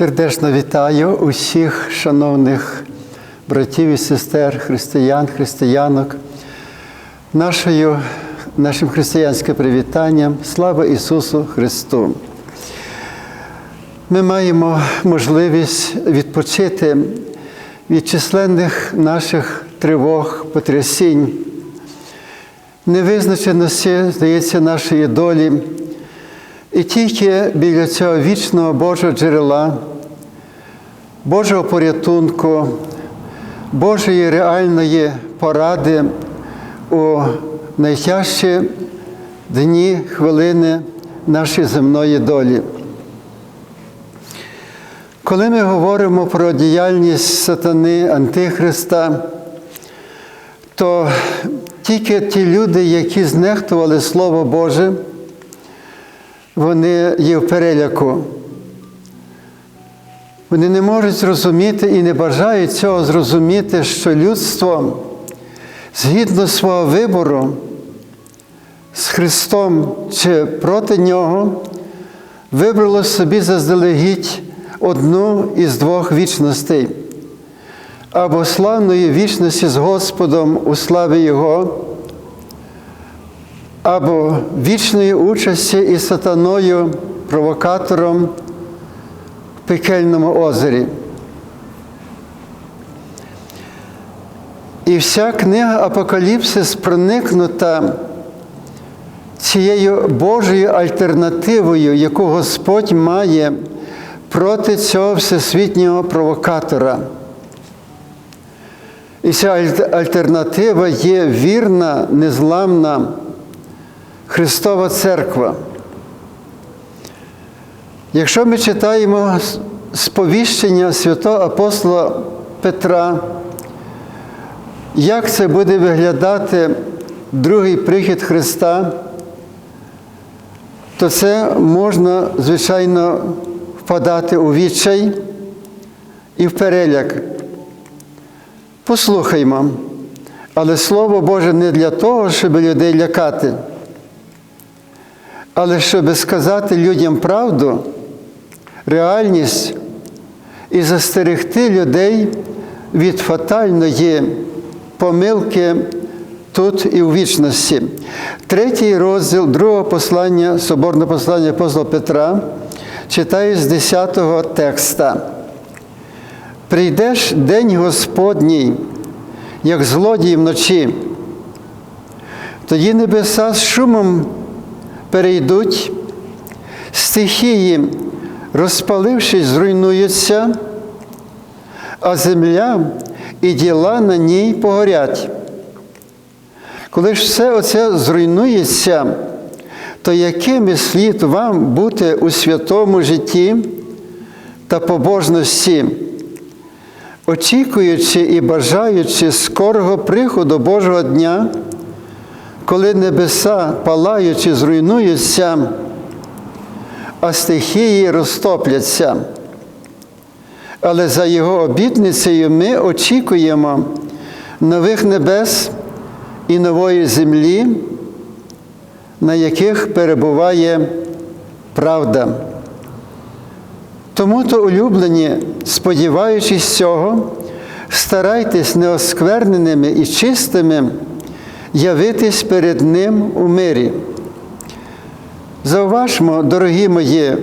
Сердечно вітаю усіх шановних братів і сестер, християн, християнок, нашою, нашим християнським привітанням. Слава Ісусу Христу! Ми маємо можливість відпочити від численних наших тривог, потрясінь, невизначеності, здається, нашої долі. І тільки біля цього вічного Божого джерела, Божого порятунку, Божої реальної поради у найтяжчі дні, хвилини нашої земної долі. Коли ми говоримо про діяльність сатани Антихриста, то тільки ті люди, які знехтували Слово Боже, вони є в переляку. Вони не можуть зрозуміти і не бажають цього зрозуміти, що людство згідно свого вибору з Христом чи проти Нього вибрало собі заздалегідь одну із двох вічностей. Або славної вічності з Господом у славі Його, або вічної участі із сатаною, провокатором пекельному озері. І вся книга Апокаліпсис проникнута цією Божою альтернативою, яку Господь має проти цього всесвітнього провокатора. І ця альтернатива є вірна, незламна Христова Церква. Якщо ми читаємо сповіщення святого апостола Петра, як це буде виглядати другий прихід Христа, то це можна, звичайно, впадати у відчай і в переляк. Послухаймо, але Слово Боже не для того, щоб людей лякати, але щоб сказати людям правду, реальність і застерегти людей від фатальної помилки тут і у вічності. Третій розділ другого послання, соборного послання апостола Петра, читаю з 10-го текста. Прийдеш день Господній, як злодій вночі, тоді небеса з шумом перейдуть, стихії, розпалившись, зруйнуються, а земля і діла на ній погорять. Коли ж все оце зруйнується, то якими слід вам бути у святому житті та побожності, очікуючи і бажаючи скорого приходу Божого дня, коли небеса, палаючи, зруйнуються, а стихії розтопляться. Але за його обітницею ми очікуємо нових небес і нової землі, на яких перебуває правда. Тому то, улюблені, сподіваючись цього, старайтесь неоскверненими і чистими явитись перед Ним у мирі. Зауважмо, дорогі мої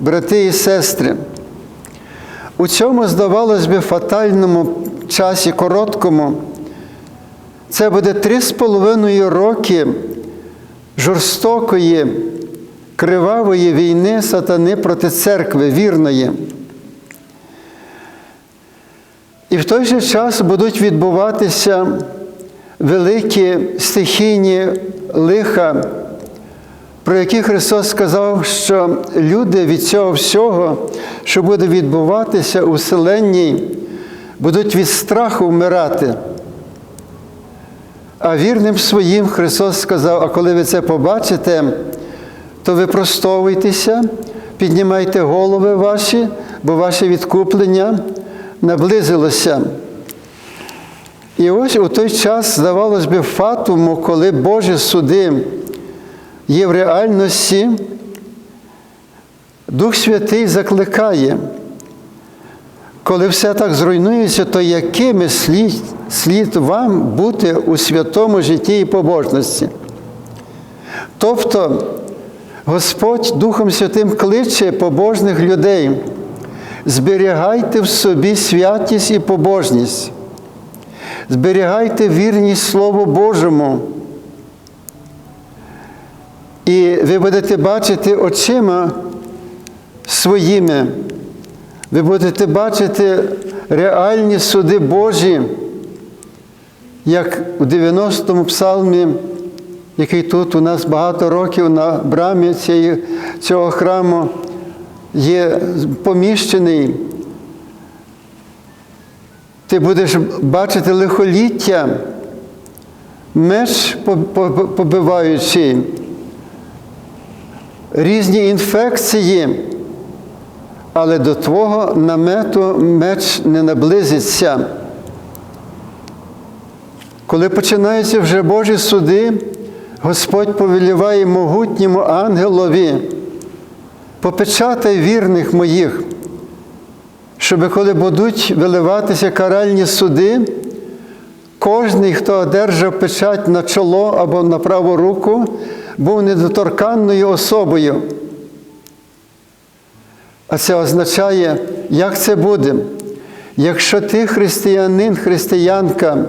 брати і сестри, у цьому, здавалось би, фатальному часі, короткому, це буде три з половиною роки жорстокої, кривавої війни сатани проти церкви вірної. І в той же час будуть відбуватися великі стихійні лиха, про які Христос сказав, що люди від цього всього, що буде відбуватися у вселенній, будуть від страху вмирати. А вірним своїм Христос сказав: а коли ви це побачите, то ви простовуйтеся, піднімайте голови ваші, бо ваше відкуплення наблизилося. І ось у той час, здавалось би, фатуму, коли Божі суди є в реальності, Дух Святий закликає Коли все так зруйнується, то якими слід, слід вам бути у святому житті і побожності? Тобто Господь Духом Святим кличе побожних людей. Зберігайте в собі святість і побожність, зберігайте вірність Слову Божому. І ви будете бачити очима своїми, ви будете бачити реальні суди Божі, як у 90-му псалмі, який тут у нас багато років на брамі цієї, цього храму є поміщений. Ти будеш бачити лихоліття, меч побиваючий, різні інфекції, але до твого намету меч не наблизиться. Коли починаються вже Божі суди, Господь повеліває могутньому ангелові, попечатай вірних моїх, щоб коли будуть виливатися каральні суди, кожний, хто одержав печать на чоло або на праву руку, був недоторканною особою. А це означає, як це буде, якщо ти християнин, християнка,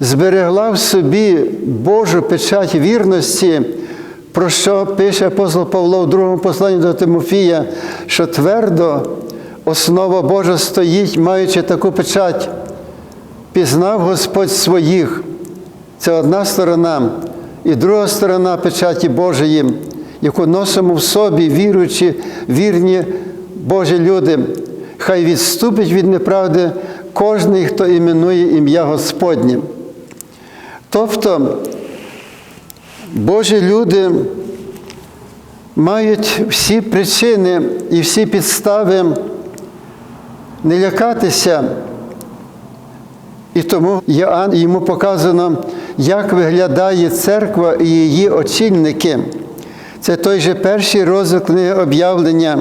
зберегла в собі Божу печать вірності, про що пише апостол Павло в другому посланні до Тимофія, що твердо основа Божа стоїть, маючи таку печать, пізнав Господь своїх. Це одна сторона, і друга сторона печаті Божої, яку носимо в собі, віруючи, вірні Божі люди. Хай відступить від неправди кожний, хто іменує ім'я Господнє. Тобто Божі люди мають всі причини і всі підстави не лякатися. І тому йому показано, як виглядає церква і її очільники. Це той же перший розділ об'явлення.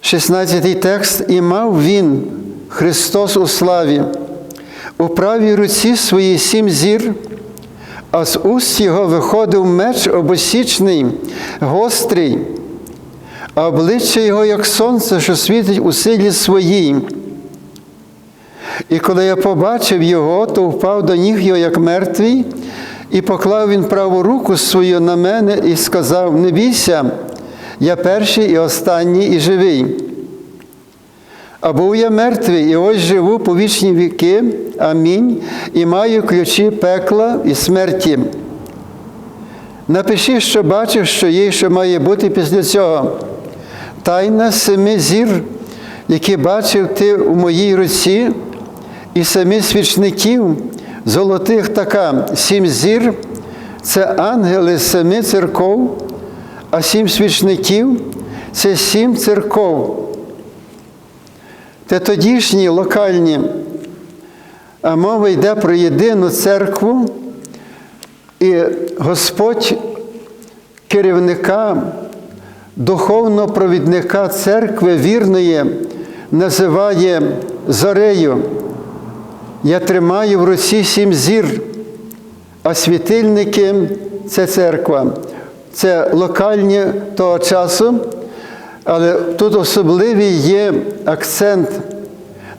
16 текст. І мав він, Христос у славі, у правій руці своїй сім зір, а з уст його виходив меч обосічний, гострий, а обличчя його, як сонце, що світить у силі своїй. І коли я побачив його, то впав до ніг його, як мертвий, і поклав він праву руку свою на мене і сказав: Не бійся, я перший і останній і живий. А був я мертвий, і ось живу по вічні віки, амінь, і маю ключі пекла і смерті. Напиши, що бачив, що є, що має бути після цього. Тайна семи зір, які бачив ти у моїй руці, і самі свічників, золотих така, сім зір це ангели семи церков, а сім свічників це сім церков. Те тодішні локальні, а мова йде про єдину церкву, і Господь керівника, духовного провідника церкви вірної називає зорею. Я тримаю в руці сім зір, а світильники це церква. Це локальні того часу, але тут особливий є акцент,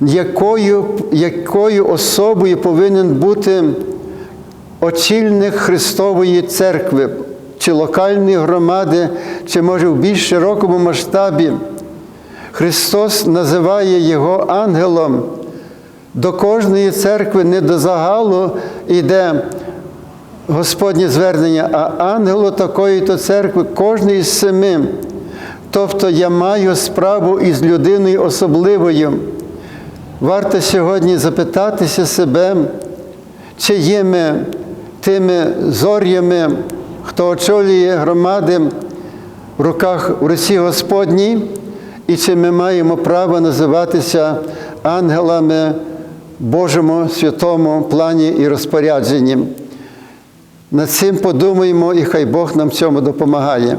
якою, якою особою повинен бути очільник Христової церкви, чи локальної громади, чи може в більш широкому масштабі. Христос називає його ангелом. До кожної церкви не до загалу йде Господнє звернення, а ангелу такої-то церкви, кожної з семи. Тобто я маю справу із людиною особливою. Варто сьогодні запитатися себе, чи є ми тими зор'ями, хто очолює громади в руках в Росії Господній, і чи ми маємо право називатися ангелами Божому святому плані і розпорядженні. Над цим подумаємо, і хай Бог нам цьому допомагає.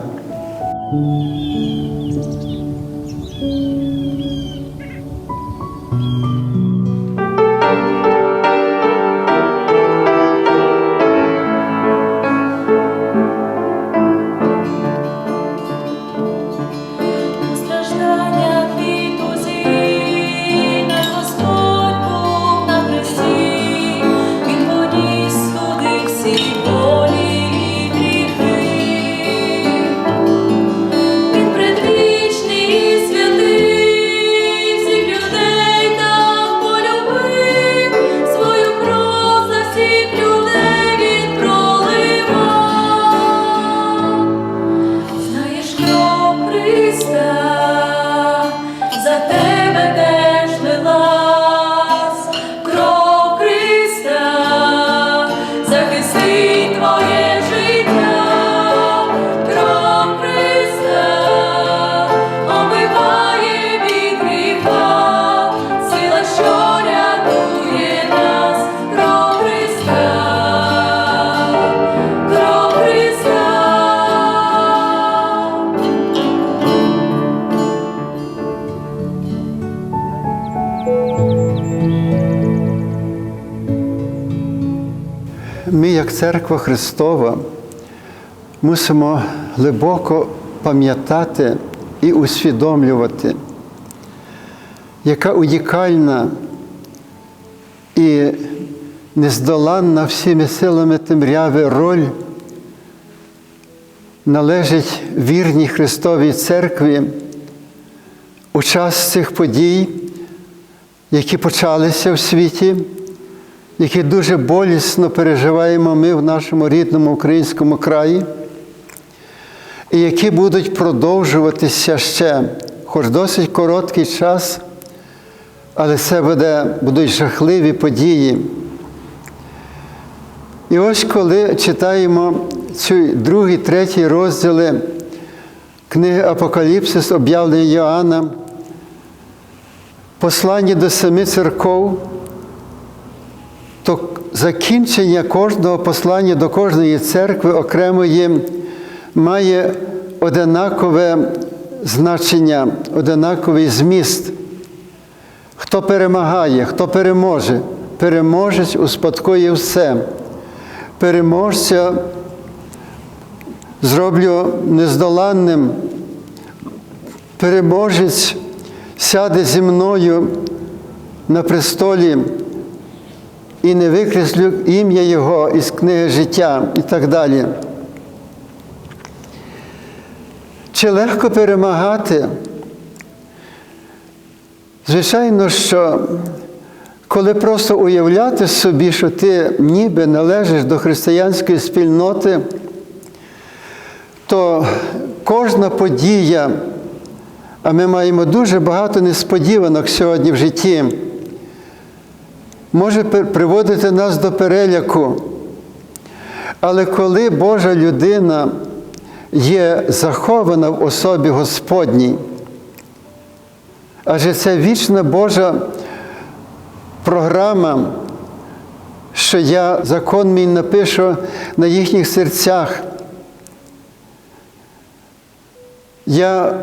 Церква Христова, мусимо глибоко пам'ятати і усвідомлювати, яка унікальна і нездоланна всіми силами темряви роль належить вірній Христовій Церкві у час цих подій, які почалися в світі, які дуже болісно переживаємо ми в нашому рідному українському краї, і які будуть продовжуватися ще, хоч досить короткий час, але це буде, будуть жахливі події. І ось коли читаємо ці другий, третій розділи книги Апокаліпсис, об'явлення Йоанна, послання до семи церков, то закінчення кожного послання до кожної церкви окремої має одинакове значення, одинаковий зміст. Хто перемагає, хто переможе, переможець успадкує все. Переможця зроблю нездоланним. Переможець сяде зі мною на престолі і не викреслю ім'я Його із книги життя і так далі. Чи легко перемагати? Звичайно, що коли просто уявляти собі, що ти ніби належиш до християнської спільноти, то кожна подія, а ми маємо дуже багато несподіванок сьогодні в житті, може приводити нас до переляку. Але коли Божа людина є захована в особі Господній, адже це вічна Божа програма, що я закон мій напишу на їхніх серцях. Я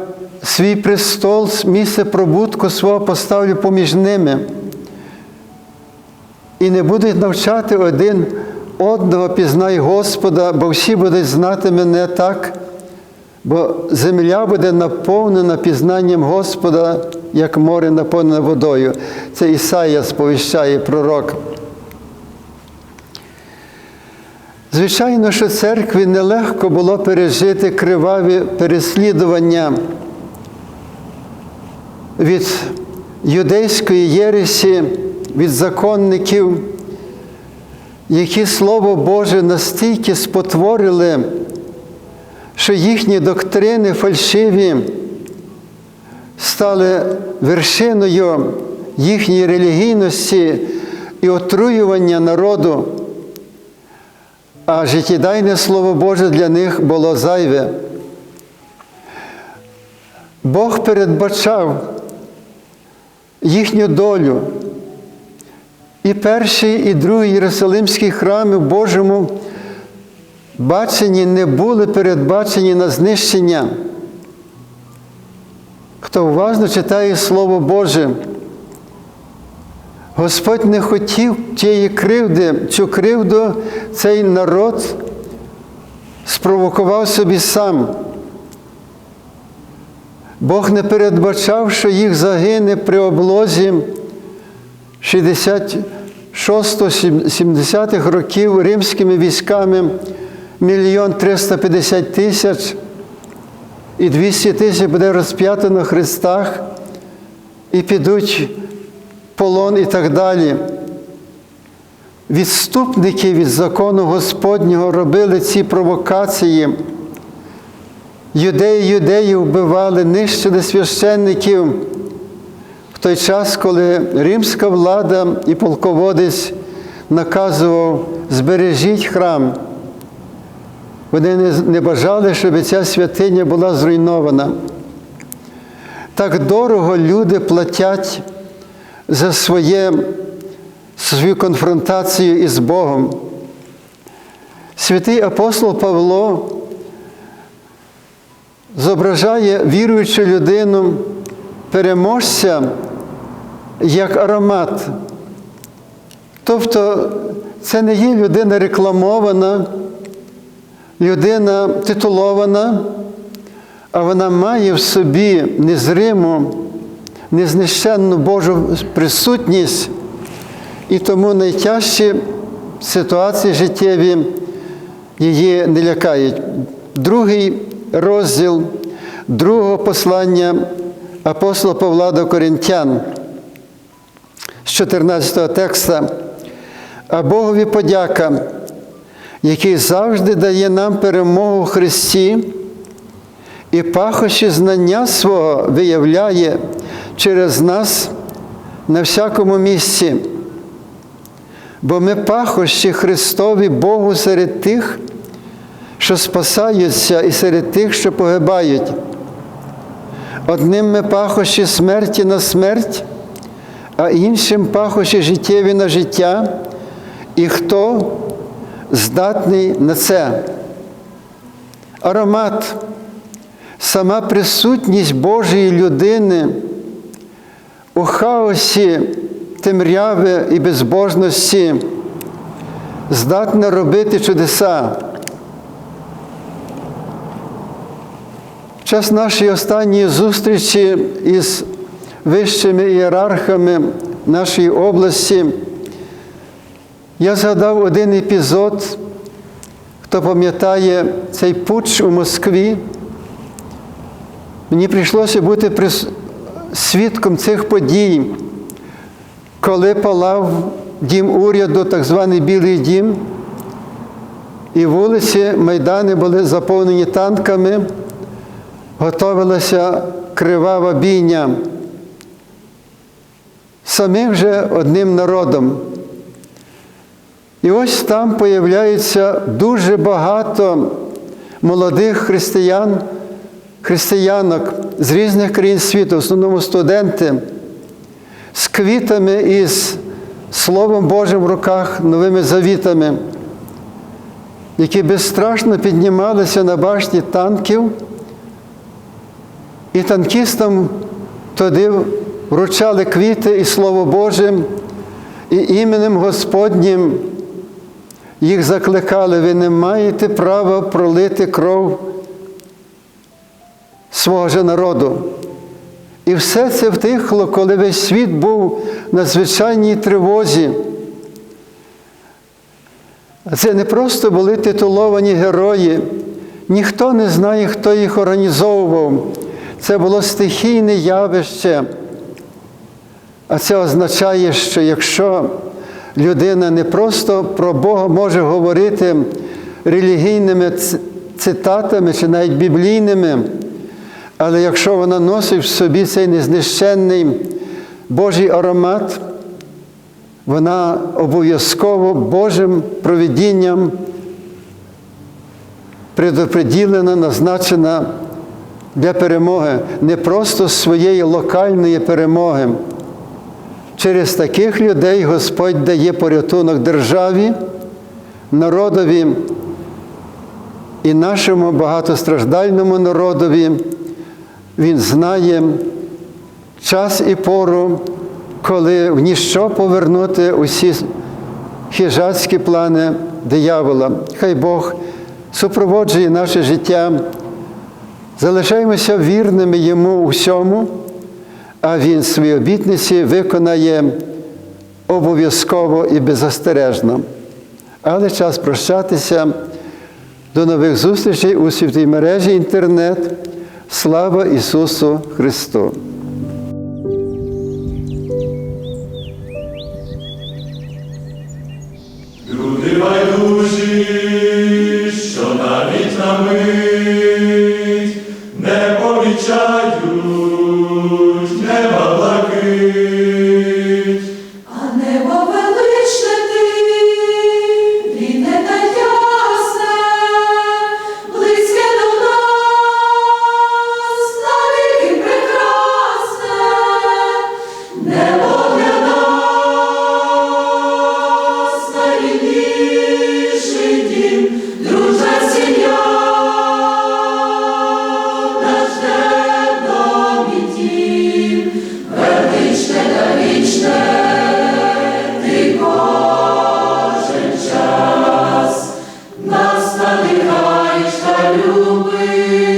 свій престол, місце пробутку свого поставлю поміж ними. І не будуть навчати один одного пізнай Господа, бо всі будуть знати мене так, бо земля буде наповнена пізнанням Господа, як море наповнене водою. Це Ісая сповіщає пророк. Звичайно, що церкві нелегко було пережити криваві переслідування від юдейської єресі, від законників, які Слово Боже настільки спотворили, що їхні доктрини фальшиві стали вершиною їхньої релігійності і отруювання народу, а життєдайне Слово Боже для них було зайве. Бог передбачав їхню долю. І перший, і другий Єрусалимський храми Божому баченні не були передбачені на знищення. Хто уважно читає Слово Боже, Господь не хотів тієї кривди, цю кривду цей народ спровокував собі сам. Бог не передбачав, що їх загине при облозі 66-70-х років римськими військами мільйон 350 тисяч і 200 тисяч буде розп'ято на хрестах і підуть полон і так далі. Відступники від закону Господнього робили ці провокації. Юдеї юдеїв вбивали, нищили священників той час, коли римська влада і полководець наказував збережіть храм. Вони не бажали, щоб ця святиня була зруйнована. Так дорого люди платять за своє, свою конфронтацію із Богом. Святий апостол Павло зображає віруючу людину, переможця як аромат. Тобто це не є людина рекламована, людина титулована, а вона має в собі незриму, незнищенну Божу присутність, і тому найтяжчі ситуації життєві її не лякають. Другий розділ другого послання апостола Павла до Коринтян з 14 текста. А Богові подяка, який завжди дає нам перемогу в Христі і пахощі знання свого виявляє через нас на всякому місці. Бо ми пахощі Христові Богу серед тих, що спасаються, і серед тих, що погибають. Одним ми пахощі смерті на смерть, а іншим пахощі життєві на життя, і хто здатний на це. Аромат, сама присутність Божої людини у хаосі темряви і безбожності здатна робити чудеса. В час нашої останньої зустрічі із вищими ієрархами нашої області я згадав один епізод, хто пам'ятає цей путч у Москві. Мені прийшлося бути свідком цих подій, коли палав дім уряду, так званий Білий дім, і вулиці, майдани були заповнені танками, готувалася кривава бійня самим же одним народом. І ось там появляється дуже багато молодих християн, християнок з різних країн світу, в основному студенти, з квітами і з Словом Божим в руках, новими завітами, які безстрашно піднімалися на башні танків, і танкістам туди вручали квіти і Слово Боже, і іменем Господнім їх закликали, ви не маєте права пролити кров свого же народу. І все це втихло, коли весь світ був на звичайній тривозі. Це не просто були титуловані герої, ніхто не знає, хто їх організовував. Це було стихійне явище. А це означає, що якщо людина не просто про Бога може говорити релігійними цитатами чи навіть біблійними, але якщо вона носить в собі цей незнищенний Божий аромат, вона обов'язково Божим провідінням предоприділена, назначена для перемоги, не просто своєї локальної перемоги. Через таких людей Господь дає порятунок державі, народові і нашому багатостраждальному народові. Він знає час і пору, коли в ніщо повернути усі хижацькі плани диявола. Хай Бог супроводжує наше життя, залишаємося вірними Йому у всьому а Він свої обітниці виконає обов'язково і беззастережно. Але час прощатися. До нових зустрічей у святій мережі інтернет. Слава Ісусу Христу! Люди байдужі, що навіть на мить не помічають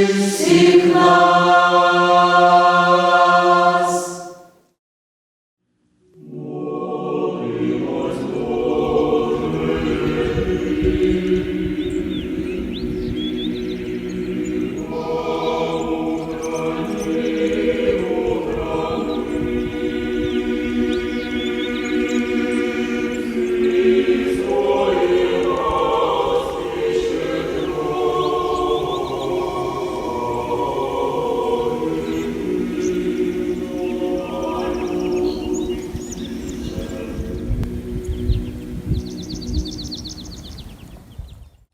всіх